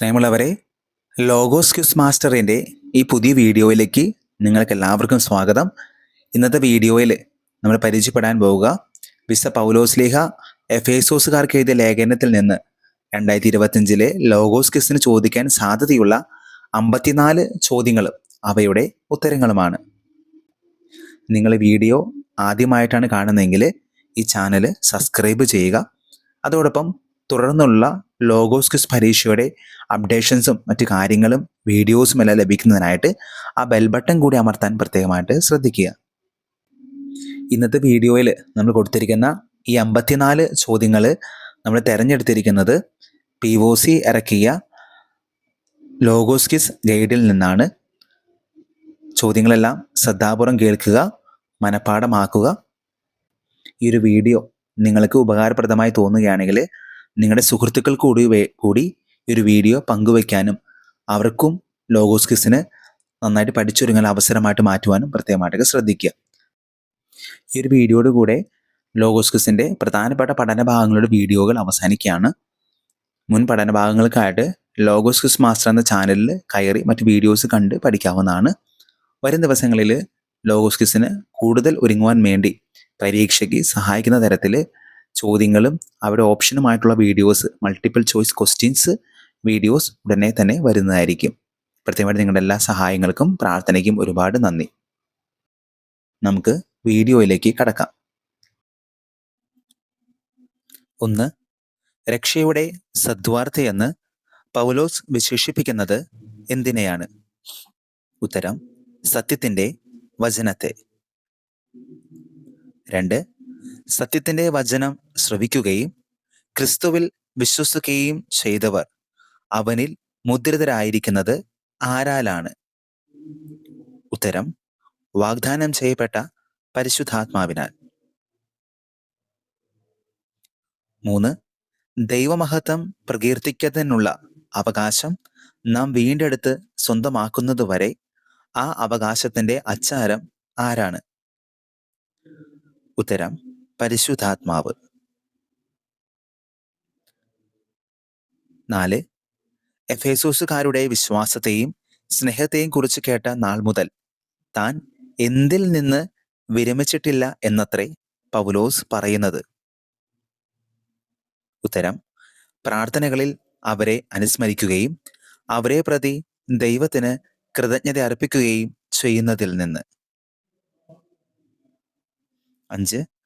സ്നേഹമുള്ളവരെ logos quiz മാസ്റ്ററിന്റെ ഈ പുതിയ വീഡിയോയിലേക്ക് നിങ്ങൾക്ക് എല്ലാവർക്കും സ്വാഗതം. ഇന്നത്തെ വീഡിയോയിൽ നമ്മൾ പരിചയപ്പെടാൻ പോവുക. വിസ പൗലോസ്ലിഹ എഫേസോസുകാർക്ക് എഴുതിയ ലേഖനത്തിൽ നിന്ന് രണ്ടായിരത്തി ഇരുപത്തിയഞ്ചിലെ ലോഗോസ് ക്യൂസിന് ചോദിക്കാൻ സാധ്യതയുള്ള അമ്പത്തിനാല് ചോദ്യങ്ങളും അവയുടെ ഉത്തരങ്ങളുമാണ്. നിങ്ങൾ വീഡിയോ ആദ്യമായിട്ടാണ് കാണുന്നതെങ്കിൽ ഈ ചാനൽ സബ്സ്ക്രൈബ് ചെയ്യുക. അതോടൊപ്പം തുടർന്നുള്ള ലോഗോസ് ക്വിസ് പരീക്ഷയുടെ അപ്ഡേഷൻസും മറ്റു കാര്യങ്ങളും വീഡിയോസും എല്ലാം ലഭിക്കുന്നതിനായിട്ട് ആ ബെൽ ബട്ടൺ കൂടി അമർത്താൻ പ്രത്യേകമായിട്ട് ശ്രദ്ധിക്കുക. ഇന്നത്തെ വീഡിയോയിൽ നമ്മൾ കൊടുത്തിരിക്കുന്ന ഈ അമ്പത്തിനാല് ചോദ്യങ്ങൾ നമ്മൾ തിരഞ്ഞെടുത്തിരിക്കുന്നത് പി ഒ സി ഇറക്കിയ ലോഗോസ്കിസ് ഗൈഡിൽ നിന്നാണ്. ചോദ്യങ്ങളെല്ലാം ശ്രദ്ധാപൂർവം കേൾക്കുക മനഃപ്പാഠമാക്കുക. ഈ ഒരു വീഡിയോ നിങ്ങൾക്ക് ഉപകാരപ്രദമായി തോന്നുകയാണെങ്കിൽ നിങ്ങളുടെ സുഹൃത്തുക്കൾ കൂടി കൂടി ഒരു വീഡിയോ പങ്കുവയ്ക്കാനും അവർക്കും ലോഗോസ് ക്വിസിന് നന്നായിട്ട് പഠിച്ചൊരുങ്ങാൻ അവസരമായിട്ട് മാറ്റുവാനും പ്രത്യേകമായിട്ടൊക്കെ ശ്രദ്ധിക്കുക. ഈ ഒരു വീഡിയോയുടെ കൂടെ ലോഗോസ് ക്വിസിന്റെ പ്രധാനപ്പെട്ട പഠന ഭാഗങ്ങളുടെ വീഡിയോകൾ അവസാനിക്കുകയാണ്. മുൻ പഠന ഭാഗങ്ങൾക്കായിട്ട് ലോഗോസ് മാസ്റ്റർ എന്ന ചാനലിൽ കയറി മറ്റ് വീഡിയോസ് കണ്ട് പഠിക്കാവുന്നതാണ്. വരും ദിവസങ്ങളിൽ ലോഗോസ് കൂടുതൽ ഒരുങ്ങുവാൻ വേണ്ടി പരീക്ഷയ്ക്ക് സഹായിക്കുന്ന തരത്തിൽ ചോദ്യങ്ങളും അവരുടെ ഓപ്ഷനുമായിട്ടുള്ള videos multiple choice questions videos ഉടനെ തന്നെ വരുന്നതായിരിക്കും. പ്രത്യേകമായിട്ട് നിങ്ങളുടെ എല്ലാ സഹായങ്ങൾക്കും പ്രാർത്ഥനയ്ക്കും ഒരുപാട് നന്ദി. നമുക്ക് വീഡിയോയിലേക്ക് കടക്കാം. ഒന്ന് രക്ഷയുടെ സദ്വാർത്ഥയെന്ന് പൗലോസ് വിശേഷിപ്പിക്കുന്നത് എന്തിനെയാണ്? ഉത്തരം സത്യത്തിന്റെ വചനത്തെ. രണ്ട് സത്യത്തിന്റെ വചനം ശ്രവിക്കുകയും ക്രിസ്തുവിൽ വിശ്വസിക്കുകയും ചെയ്തവർ അവനിൽ മുദ്രിതരായിരിക്കുന്നത് ആരാലാണ്? ഉത്തരം വാഗ്ദാനം ചെയ്യപ്പെട്ട പരിശുദ്ധാത്മാവിനാൽ. മൂന്ന് ദൈവമഹത്വം പ്രകീർത്തിക്കുന്നതിനുള്ള അവകാശം നാം വീണ്ടെടുത്ത് സ്വന്തമാക്കുന്നതുവരെ ആ അവകാശത്തിന്റെ അച്ചാരം ആരാണ്? ഉത്തരം പരിശുദ്ധാത്മാവ്. നാല് എഫേസോസുകാരുടെ വിശ്വാസത്തെയും സ്നേഹത്തെയും കുറിച്ച് കേട്ട നാൾ മുതൽ താൻ എന്തിൽ നിന്ന് വിരമിച്ചിട്ടില്ല എന്നത്രേ പൗലോസ് പറയുന്നത്. ഉത്തരം പ്രാർത്ഥനകളിൽ അവരെ അനുസ്മരിക്കുകയും അവരെ പ്രതി ദൈവത്തിന് കൃതജ്ഞത അർപ്പിക്കുകയും ചെയ്യുന്നതിൽ നിന്ന്. അഞ്ച്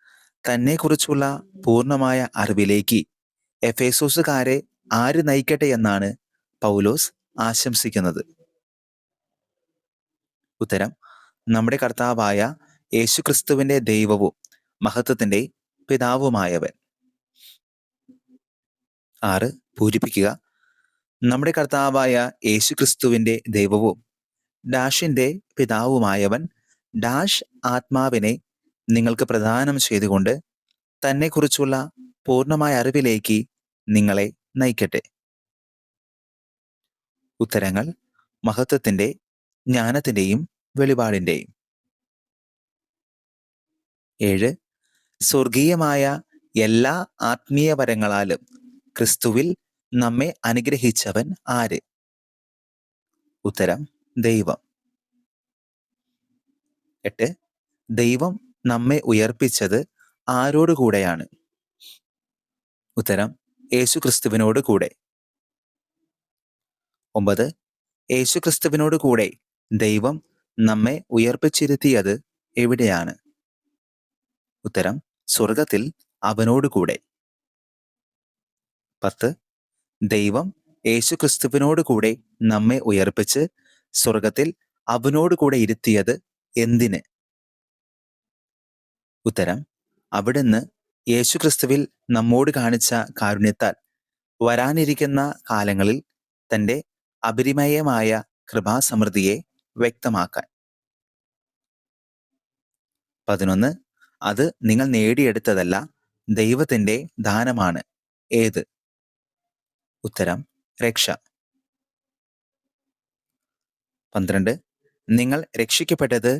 തന്നെക്കുറിച്ചുള്ള പൂർണമായ അറിവിലേക്ക് എഫേസോസുകാരെ ആര് നയിക്കട്ടെ എന്നാണ് പൗലോസ് ആശംസിക്കുന്നത്. ഉത്തരം നമ്മുടെ കർത്താവായ യേശുക്രിസ്തുവിന്റെ ദൈവവും മഹത്വത്തിന്റെ പിതാവുമായവൻ. ആറ് പൂരിപ്പിക്കുക. നമ്മുടെ കർത്താവായ യേശുക്രിസ്തുവിന്റെ ദൈവവും ഡാഷിന്റെ പിതാവുമായവൻ ഡാഷ് ആത്മാവിനെ നിങ്ങൾക്ക് പ്രദാനം ചെയ്തുകൊണ്ട് തന്നെക്കുറിച്ചുള്ള പൂർണമായ അറിവിലേക്ക് നിങ്ങളെ നയിക്കട്ടെ. ഉത്തരങ്ങൾ മഹത്വത്തിന്റെ ജ്ഞാനത്തിന്റെയും വെളിപാടിന്റെയും ഏഴ്. സ്വർഗീയമായ എല്ലാ ആത്മീയ വരങ്ങളാലും ക്രിസ്തുവിൽ നമ്മെ അനുഗ്രഹിച്ചവൻ ആര്? ഉത്തരം ദൈവം. എട്ട്. ദൈവം നമ്മെ ഉയർപ്പിച്ചത് ആരോടുകൂടെയാണ് ഉത്തരം യേശുക്രിസ്തുവിനോട് കൂടെ. ഒമ്പത് യേശുക്രിസ്തുവിനോട് കൂടെ ദൈവം നമ്മെ ഉയർപ്പിച്ചിരുത്തിയത് എവിടെയാണ്? ഉത്തരം സ്വർഗത്തിൽ അവനോട് കൂടെ. പത്ത് ദൈവം യേശുക്രിസ്തുവിനോട് കൂടെ നമ്മെ ഉയർപ്പിച്ച് സ്വർഗത്തിൽ അവനോട് കൂടെ ഇരുത്തിയത് എന്തിന്? ഉത്തരം അവിടുന്ന് യേശുക്രിസ്തുവിൽ നമ്മോട് കാണിച്ച കാരുണ്യത്താൽ വരാനിരിക്കുന്ന കാലങ്ങളിൽ തന്റെ അപരിമയമായ കൃപാസമൃദ്ധിയെ വ്യക്തമാക്കാൻ. പതിനൊന്ന് അത് നിങ്ങൾ നേടിയെടുത്തതല്ല ദൈവത്തിന്റെ ദാനമാണ്. ഏത്? ഉത്തരം രക്ഷ. പന്ത്രണ്ട് നിങ്ങൾ രക്ഷിക്കപ്പെട്ടത്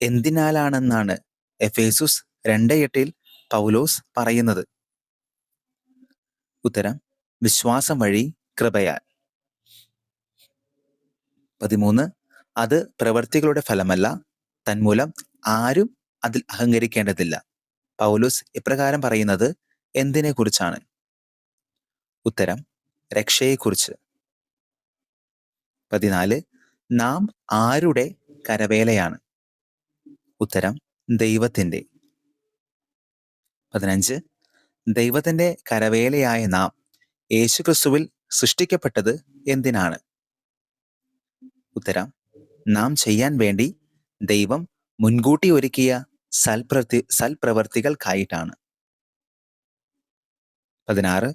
എന്തിനാലാണെന്നാണ്. എഫേസുസ് രണ്ട് എട്ടിൽ പൗലോസ് പറയുന്നത്. ഉത്തരം വിശ്വാസം വഴി കൃപയാൽ. പതിമൂന്ന് അത് പ്രവൃത്തികളുടെ ഫലമല്ല തന്മൂലം ആരും അതിൽ അഹങ്കരിക്കേണ്ടതില്ല. പൗലോസ് ഇപ്രകാരം പറയുന്നത് എന്തിനെക്കുറിച്ചാണ്? ഉത്തരം രക്ഷയെക്കുറിച്ച്. പതിനാല് നാം ആരുടെ കരവേലയാണ്? ഉത്തരം ദൈവത്തിന്റെ. പതിനഞ്ച്. ദൈവത്തിന്റെ കരവേലയായ നാം യേശുക്രിസ്തുവിൽ സൃഷ്ടിക്കപ്പെട്ടത് എന്തിനാണ്? ഉത്തരം നാം ചെയ്യാൻ വേണ്ടി ദൈവം മുൻകൂട്ടി ഒരുക്കിയ സൽപ്രവൃത്തി സൽപ്രവർത്തികൾക്കായിട്ടാണ്. പതിനാറ്.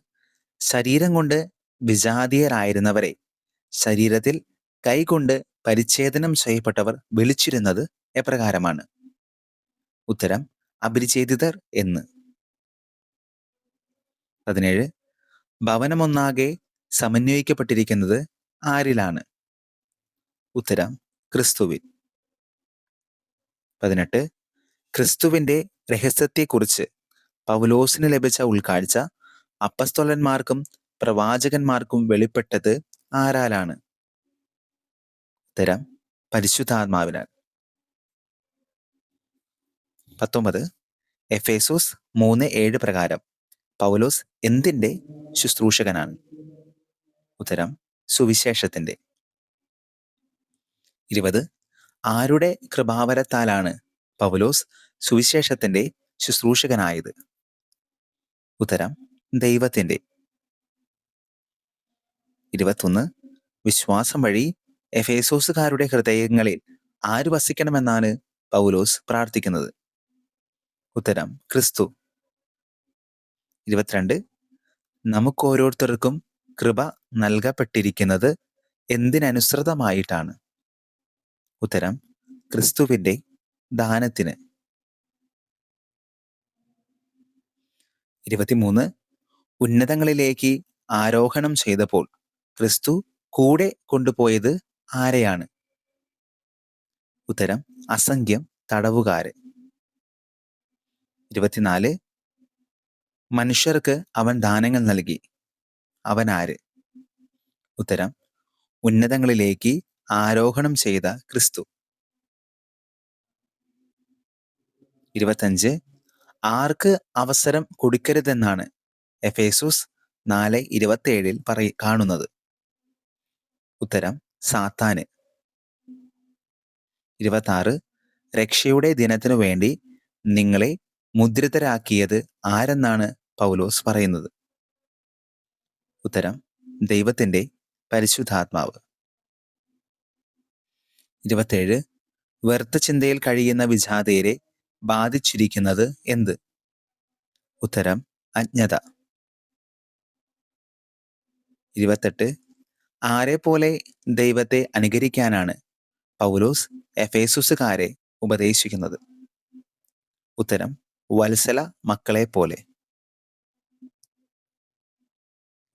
ശരീരം കൊണ്ട് വിജാതീയരായിരുന്നവരെ ശരീരത്തിൽ കൈകൊണ്ട് പരിച്ഛേദനം ചെയ്യപ്പെട്ടവർ വിളിച്ചിരുന്നത് എപ്രകാരമാണ്? ഉത്തരം അഭിരുചേതിതർ എന്ന്. പതിനേഴ്. ഭവനമൊന്നാകെ സമന്വയിക്കപ്പെട്ടിരിക്കുന്നത് ആരിലാണ്? ഉത്തരം ക്രിസ്തുവിൽ. പതിനെട്ട്. ക്രിസ്തുവിന്റെ രഹസ്യത്തെക്കുറിച്ച് പൗലോസിന് ലഭിച്ച ഉൾക്കാഴ്ച അപ്പസ്തോലന്മാർക്കും പ്രവാചകന്മാർക്കും വെളിപ്പെട്ടത് ആരാലാണ്? ഉത്തരം പരിശുദ്ധാത്മാവിനാൽ. പത്തൊമ്പത് എഫേസോസ് മൂന്ന് ഏഴ് പ്രകാരം പൗലോസ് എന്തിന്റെ ശുശ്രൂഷകനാണ്? ഉത്തരം സുവിശേഷത്തിന്റെ. ഇരുപത് ആരുടെ കൃപാവരത്താലാണ് പൗലോസ് സുവിശേഷത്തിന്റെ ശുശ്രൂഷകനായത്? ഉത്തരം ദൈവത്തിന്റെ. ഇരുപത്തൊന്ന് വിശ്വാസം വഴി എഫേസോസുകാരുടെ ഹൃദയങ്ങളിൽ ആര് വസിക്കണമെന്നാണ് പൗലോസ് പ്രാർത്ഥിക്കുന്നത്? ഉത്തരം ക്രിസ്തു. ഇരുപത്തിരണ്ട്. നമുക്ക് ഓരോരുത്തർക്കും കൃപ നൽകപ്പെട്ടിരിക്കുന്നത് എന്തിനനുസൃതമായിട്ടാണ്? ഉത്തരം ക്രിസ്തുവിന്റെ ദാനത്തിന്. ഇരുപത്തിമൂന്ന്. ഉന്നതങ്ങളിലേക്ക് ആരോഹണം ചെയ്തപ്പോൾ ക്രിസ്തു കൂടെ കൊണ്ടുപോയത് ആരെയാണ്? ഉത്തരം അസംഖ്യം തടവുകാര്. ഇരുപത്തിനാല്. മനുഷ്യർക്ക് അവൻ ദാനങ്ങൾ നൽകി. അവൻ ആര്? ഉത്തരം ഉന്നതങ്ങളിലേക്ക് ആരോഹണം ചെയ്ത ക്രിസ്തു. ഇരുപത്തഞ്ച്. ആർക്ക് അവസരം കൊടുക്കരുതെന്നാണ് എഫേസൂസ് നാല് ഇരുപത്തേഴിൽ പറയ കാണുന്നത്. ഉത്തരം സാത്താന്. ഇരുപത്തി രക്ഷയുടെ ദിനത്തിനു വേണ്ടി നിങ്ങളെ മുദ്രിതരാക്കിയത് ആരെന്നാണ് പൗലോസ് പറയുന്നത്? ഉത്തരം ദൈവത്തിന്റെ പരിശുദ്ധാത്മാവ്. ഇരുപത്തേഴ് വ്യർത്ഥ ചിന്തയിൽ കഴിയുന്ന വിജാതയരെ ബാധിച്ചിരിക്കുന്നത് എന്ത്? ഉത്തരം അജ്ഞത. ഇരുപത്തെട്ട് ആരെ പോലെ ദൈവത്തെ അനുകരിക്കാനാണ് പൗലോസ് എഫേസുസുകാരെ ഉപദേശിക്കുന്നത്? ഉത്തരം വത്സല മക്കളെ പോലെ.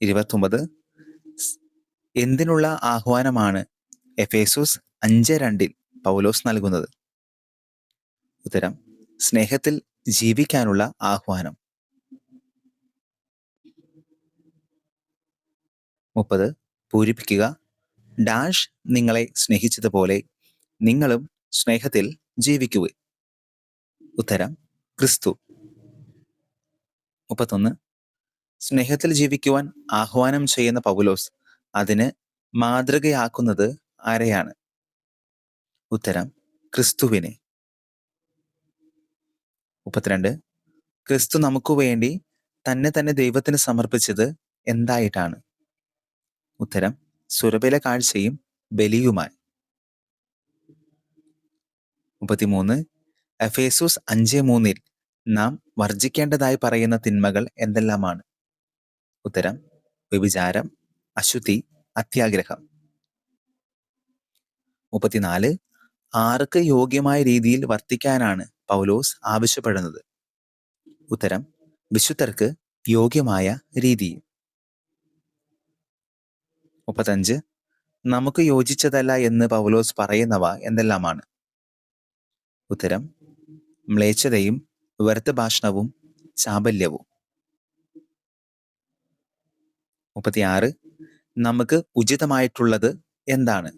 ഇരുപത്തൊമ്പത്. എന്തിനുള്ള ആഹ്വാനമാണ് എഫേസൂസ് അഞ്ച് രണ്ടിൽ പൗലോസ് നൽകുന്നത്? ഉത്തരം സ്നേഹത്തിൽ ജീവിക്കാനുള്ള ആഹ്വാനം. മുപ്പത്. പൂരിപ്പിക്കുക. ഡാഷ് നിങ്ങളെ സ്നേഹിച്ചതുപോലെ നിങ്ങളും സ്നേഹത്തിൽ ജീവിക്കുക ഉത്തരം ക്രിസ്തു. മുപ്പത്തൊന്ന്. സ്നേഹത്തിൽ ജീവിക്കുവാൻ ആഹ്വാനം ചെയ്യുന്ന പൗലോസ് അതിന് മാതൃകയാക്കുന്നത് ആരെയാണ്? ഉത്തരം ക്രിസ്തുവിനെ. മുപ്പത്തിരണ്ട്. ക്രിസ്തു നമുക്ക് വേണ്ടി തന്നെ തന്നെ ദൈവത്തിന് സമർപ്പിച്ചത് എന്തായിട്ടാണ്? ഉത്തരം സുരബല കാഴ്ചയും ബലിയുമായി. മുപ്പത്തിമൂന്ന്. എഫേസൂസ് അഞ്ച് മൂന്നിൽ നാം വർജിക്കേണ്ടതായി പറയുന്ന തിന്മകൾ എന്തെല്ലാമാണ്? ഉത്തരം വ്യഭിചാരം അശുദ്ധി അത്യാഗ്രഹം. മുപ്പത്തിനാല് ആർക്ക് യോഗ്യമായ രീതിയിൽ വർത്തിക്കാനാണ് പൗലോസ് ആവശ്യപ്പെടുന്നത്? ഉത്തരം വിശുദ്ധർക്ക് യോഗ്യമായ രീതി. മുപ്പത്തഞ്ച് നമുക്ക് യോജിച്ചതല്ല എന്ന് പൗലോസ് പറയുന്നവ എന്തെല്ലാമാണ്? ഉത്തരം മ്ലേച്ഛതയും വ്യർത്ഥഭാഷണവും ചാബല്യവും. മുപ്പത്തിയാറ്. നമുക്ക് ഉചിതമായിട്ടുള്ളത് എന്താണ്?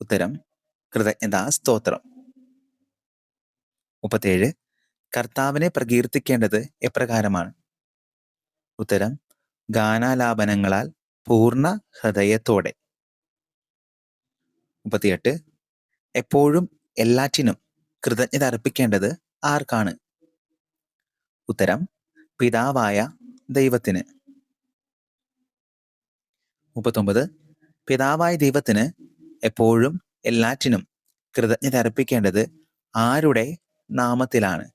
ഉത്തരം കൃതജ്ഞതാ സ്തോത്രം. മുപ്പത്തേഴ് കർത്താവിനെ പ്രകീർത്തിക്കേണ്ടത് എപ്രകാരമാണ്? ഉത്തരം ഗാനാലാപനങ്ങളാൽ പൂർണ ഹൃദയത്തോടെ. മുപ്പത്തിയെട്ട്. എപ്പോഴും എല്ലാറ്റിനും കൃതജ്ഞത അർപ്പിക്കേണ്ടത് ആർക്കാണ്? ഉത്തരം പിതാവായ ദൈവത്തിന്. മുപ്പത്തൊമ്പത് പിതാവായ ദൈവത്തിന് എപ്പോഴും എല്ലാറ്റിനും കൃതജ്ഞത അർപ്പിക്കേണ്ടത് ആരുടെ നാമത്തിലാണ്?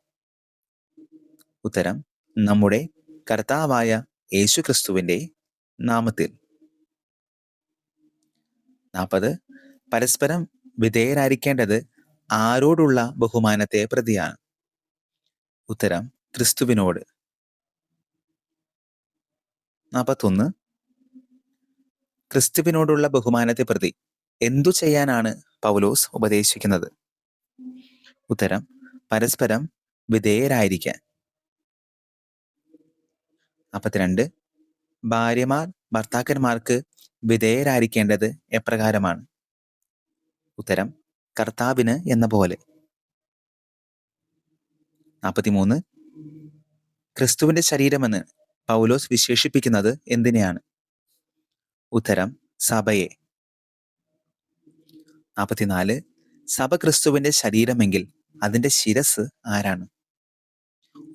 ഉത്തരം നമ്മുടെ കർത്താവായ യേശു ക്രിസ്തുവിന്റെ നാമത്തിൽ. നാൽപ്പത് പരസ്പരം വിധേയരായിരിക്കേണ്ടത് ആരോടുള്ള ബഹുമാനത്തെ പ്രതിയാണ്. ഉത്തരം ക്രിസ്തുവിനോട്. നാൽപ്പത്തൊന്ന് ക്രിസ്തുവിനോടുള്ള ബഹുമാനത്തെ പ്രതി എന്തു ചെയ്യാനാണ് പൗലോസ് ഉപദേശിക്കുന്നത്? ഉത്തരം പരസ്പരം വിധേയരായിരിക്കാൻ. നാൽപ്പത്തിരണ്ട് ഭാര്യമാർ ഭർത്താക്കന്മാർക്ക് വിധേയരായിരിക്കേണ്ടത് എപ്രകാരമാണ്? ഉത്തരം കർത്താവിന് എന്ന പോലെ. നാൽപ്പത്തിമൂന്ന് ക്രിസ്തുവിന്റെ ശരീരമെന്ന് പൗലോസ് വിശേഷിപ്പിക്കുന്നത് എന്തിനെയാണ്? ഉത്തരം സഭയെ. നാൽപ്പത്തിനാല് സഭ ക്രിസ്തുവിന്റെ ശരീരമെങ്കിൽ അതിന്റെ ശിരസ് ആരാണ്?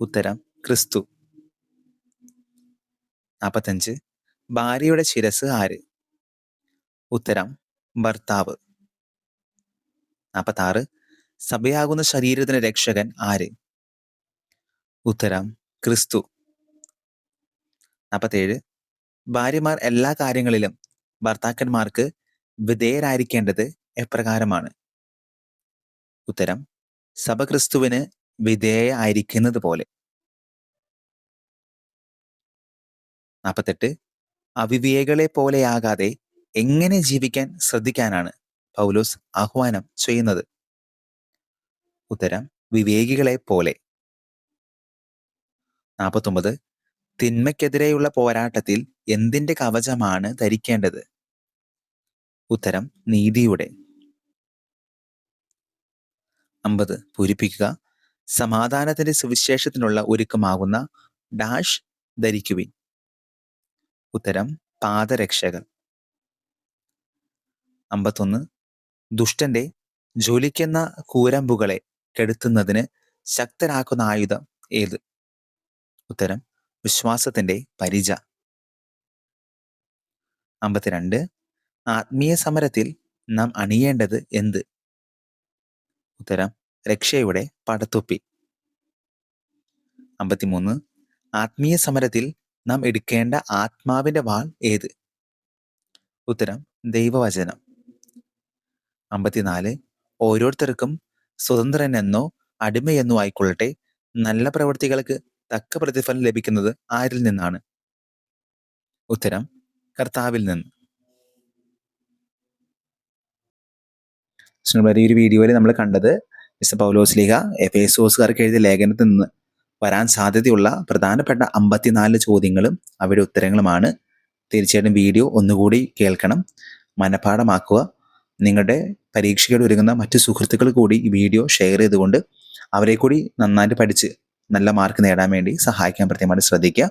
ഉത്തരം ക്രിസ്തു. നാൽപ്പത്തഞ്ച് ഭാര്യയുടെ ശിരസ് ആര്? ഉത്തരം ഭർത്താവ്. നാൽപ്പത്താറ് സഭയാകുന്ന ശരീരത്തിന് രക്ഷകൻ ആര്? ഉത്തരം ക്രിസ്തു. നാൽപ്പത്തേഴ് ഭാര്യമാർ എല്ലാ കാര്യങ്ങളിലും ഭർത്താക്കന്മാർക്ക് വിധേയരായിരിക്കേണ്ടത് എപ്രകാരമാണ്? ഉത്തരം സഭ ക്രിസ്തുവിന് വിധേയ ആയിരിക്കുന്നത് പോലെ. നാൽപ്പത്തെട്ട് അവിവേകളെ പോലെയാകാതെ എങ്ങനെ ജീവിക്കാൻ ശ്രദ്ധിക്കാനാണ് പൗലോസ് ആഹ്വാനം ചെയ്യുന്നത്. ഉത്തരം വിവേകികളെ പോലെ. നാൽപ്പത്തൊമ്പത് തിന്മയ്ക്കെതിരെയുള്ള പോരാട്ടത്തിൽ എന്തിന്റെ കവചമാണ് ധരിക്കേണ്ടത്? ഉത്തരം നീതിയുടെ. അമ്പത് പൂരിപ്പിക്കുക. സമാധാനത്തിന്റെ സുവിശേഷത്തിനുള്ള ഒരുക്കമാകുന്ന ഡാഷ് ധരിക്കുവിൻ. ഉത്തരം പാദരക്ഷകൾ. അമ്പത്തൊന്ന് ദുഷ്ടന്റെ ജ്വലിക്കുന്ന കൂരമ്പുകളെ കെടുത്തുന്നതിന് ശക്തരാക്കുന്ന ആയുധം ഏത്? ഉത്തരം വിശ്വാസത്തിന്റെ പരിച. അമ്പത്തിരണ്ട് ആത്മീയ സമരത്തിൽ നാം അണിയേണ്ടത് എന്ത്? ഉത്തരം രക്ഷയുടെ പടത്തൊപ്പി. അമ്പത്തിമൂന്ന് ആത്മീയ സമരത്തിൽ നാം എടുക്കേണ്ട ആത്മാവിന്റെ വാൾ ഏത്? ഉത്തരം ദൈവവചനം. അമ്പത്തിനാല് ഓരോരുത്തർക്കും സ്വതന്ത്രനെന്നോ അടിമയെന്നോ ആയിക്കൊള്ളട്ടെ നല്ല പ്രവൃത്തികൾക്ക് തക്ക പ്രതിഫലം ലഭിക്കുന്നത് ആരിൽ നിന്നാണ്? ഉത്തരം കർത്താവിൽ നിന്ന്. ഈ ഒരു വീഡിയോയിൽ നമ്മൾ കണ്ടത് മിസ്റ്റർ പൗലോസ്ലിഹ എഫേസോസുകാർക്ക് എഴുതിയ ലേഖനത്തിൽ നിന്ന് വരാൻ സാധ്യതയുള്ള പ്രധാനപ്പെട്ട അമ്പത്തിനാല് ചോദ്യങ്ങളും അവയുടെ ഉത്തരങ്ങളുമാണ്. തീർച്ചയായിട്ടും വീഡിയോ ഒന്നുകൂടി കേൾക്കണം മനഃപാഠമാക്കുക നിങ്ങളുടെ പരീക്ഷകൾ ഒരുങ്ങുന്ന മറ്റു സുഹൃത്തുക്കൾ കൂടി ഈ വീഡിയോ ഷെയർ ചെയ്തുകൊണ്ട് അവരെ കൂടി നന്നായിട്ട് പഠിച്ച് നല്ല മാർക്ക് നേടാൻ വേണ്ടി സഹായിക്കാൻ പ്രത്യേകമായിട്ട് ശ്രദ്ധിക്കുക.